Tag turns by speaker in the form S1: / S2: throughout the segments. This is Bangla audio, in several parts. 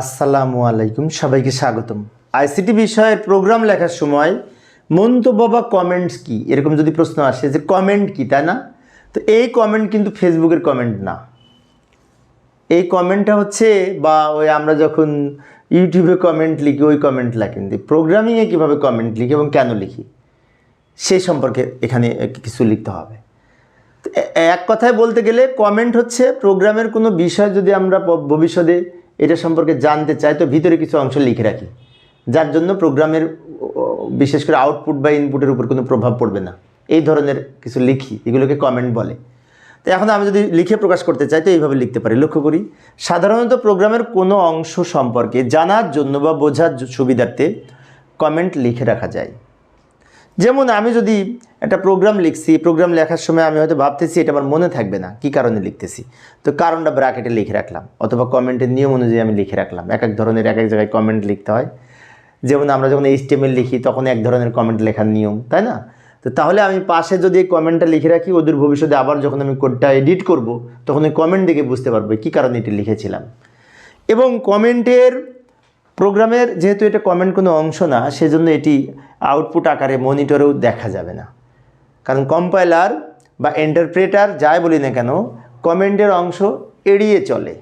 S1: আসসালামু আলাইকুম, সবাইকে স্বাগতম। আইসিটি বিষয়ের প্রোগ্রাম লেখার সময় মন্তব্য বা কমেন্টস কি? এরকম যদি প্রশ্ন আসে যে কমেন্ট কি, তাই না? তো এই কমেন্ট কিন্তু ফেসবুকের কমেন্ট না। এই কমেন্টটা হচ্ছে বা ওই আমরা যখন ইউটিউবে কমেন্ট লিখি, ওই কমেন্ট লেখেন প্রোগ্রামিংয়ে কীভাবে কমেন্ট লিখি এবং কেন লিখি সেই সম্পর্কে এখানে কিছু লিখতে হবে। এক কথায় বলতে গেলে কমেন্ট হচ্ছে প্রোগ্রামের কোনো বিষয় যদি আমরা ভবিষ্যতে এটা সম্পর্কে জানতে চাই তো ভিতরে কিছু অংশ লিখে রাখি। যার জন্য প্রোগ্রামের, বিশেষ করে আউটপুট বা ইনপুটের উপর কোনো প্রভাব পড়বে না। এই ধরনের কিছু লিখি, এগুলোকে কমেন্ট বলে। তো এখন আমি যদি লিখে প্রকাশ করতে চাই তো এইভাবে লিখতে পারি। লক্ষ্য করি, সাধারণত প্রোগ্রামের কোনো অংশ সম্পর্কে জানার জন্য বা বোঝার সুবিধার্থে কমেন্ট লিখে রাখা যায়। যেমন আমি যদি একটা প্রোগ্রাম লিখছি প্রোগ্রাম লেখার সময় আমি হয়তো ভাবতেছি এটা আমার মনে থাকবে না, কি কারণে লিখতেছি? তো কারণটা ব্র্যাকেটে লিখে রাখলাম, অথবা কমেন্টের নিয়ম অনুযায়ী আমি লিখে রাখলাম। এক এক ধরনের, এক এক জায়গায় কমেন্ট লিখতে হয়। যেমন আমরা যখন এইচটিএমএল লিখি, তখন এক ধরনের কমেন্ট লেখার নিয়ম, তাই না? তো তাহলে আমি পাশে যদি এই কমেন্টটা লিখে রাখি, ওদের ভবিষ্যতে আবার যখন আমি কোডটা এডিট করব, তখন ওই কমেন্ট দেখে বুঝতে পারব কি কারণে এটি লিখেছিলাম। এবং কমেন্টের প্রোগ্রামের যেহেতু এটা কমেন্ট কোনো অংশ না, সেজন্য এটি আউটপুট আকারে মনিটরেও দেখা যাবে না। কারণ কম্পাইলার বা এন্টারপ্রেটার যাই বলি না কেন কমেন্টের অংশ এড়িয়ে চলে।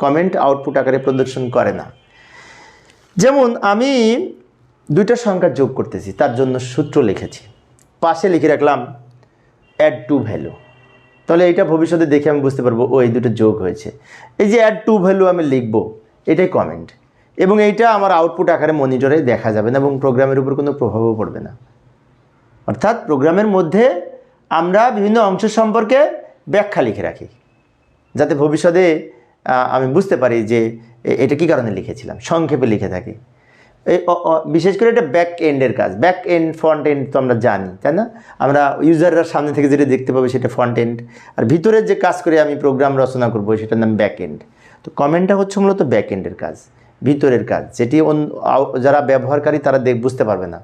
S1: কমেন্ট আউটপুট আকারে প্রদর্শন করে না। যেমন আমি দুইটা সংখ্যা যোগ করতেছি, তার জন্য সূত্র লিখেছি। পাশে লিখে রাখলাম অ্যাড টু ভ্যালু তাহলে এটা ভবিষ্যতে দেখে আমি বুঝতে পারব, ও এই দুটো যোগ হয়েছে। এই যে অ্যাড টু ভ্যালু আমি লিখব, এটাই কমেন্ট এবং এইটা আমার আউটপুট আকারে মনিটরে দেখা যাবে না এবং প্রোগ্রামের উপর কোনো প্রভাবও পড়বে না। অর্থাৎ প্রোগ্রামের মধ্যে আমরা বিভিন্ন অংশ সম্পর্কে ব্যাখ্যা লিখে রাখি, যাতে ভবিষ্যতে আমি বুঝতে পারি যে এটা কী কারণে লিখেছিলাম, সংক্ষেপে লিখে থাকি। বিশেষ করে এটা ব্যাক এন্ডের কাজ ব্যাক এন্ড ফ্রন্ট এন্ড তো আমরা জানি, তাই না? আমরা ইউজাররা সামনে থেকে যেটা দেখতে পাবো সেটা ফ্রন্ট এন্ড আর ভিতরের যে কাজ করে আমি প্রোগ্রাম রচনা করব সেটার নাম ব্যাক এন্ড তো কমেন্টটা হচ্ছে মূলত ব্যাক এন্ডের কাজ। ভিতরের কাজ, যেটি যারা ব্যবহারকারী তারা দেখ বুঝতে পারবে না।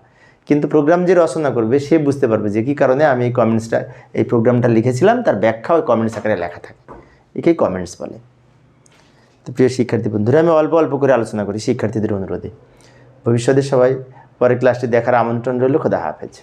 S1: কিন্তু প্রোগ্রাম যে রচনা করবে, সে বুঝতে পারবে যে কী কারণে আমি এই কমেন্টসটা এই প্রোগ্রামটা লিখেছিলাম, তার ব্যাখ্যা ওই কমেন্টস আকারে লেখা থাকে। একেই কমেন্টস বলে। তো প্রিয় শিক্ষার্থী বন্ধুরা, আমি অল্প অল্প করে আলোচনা করি শিক্ষার্থীদের অনুরোধে। ভবিষ্যতে সবাই পরের ক্লাসটি দেখার আমন্ত্রণ রইল। খোদা হাফেজ।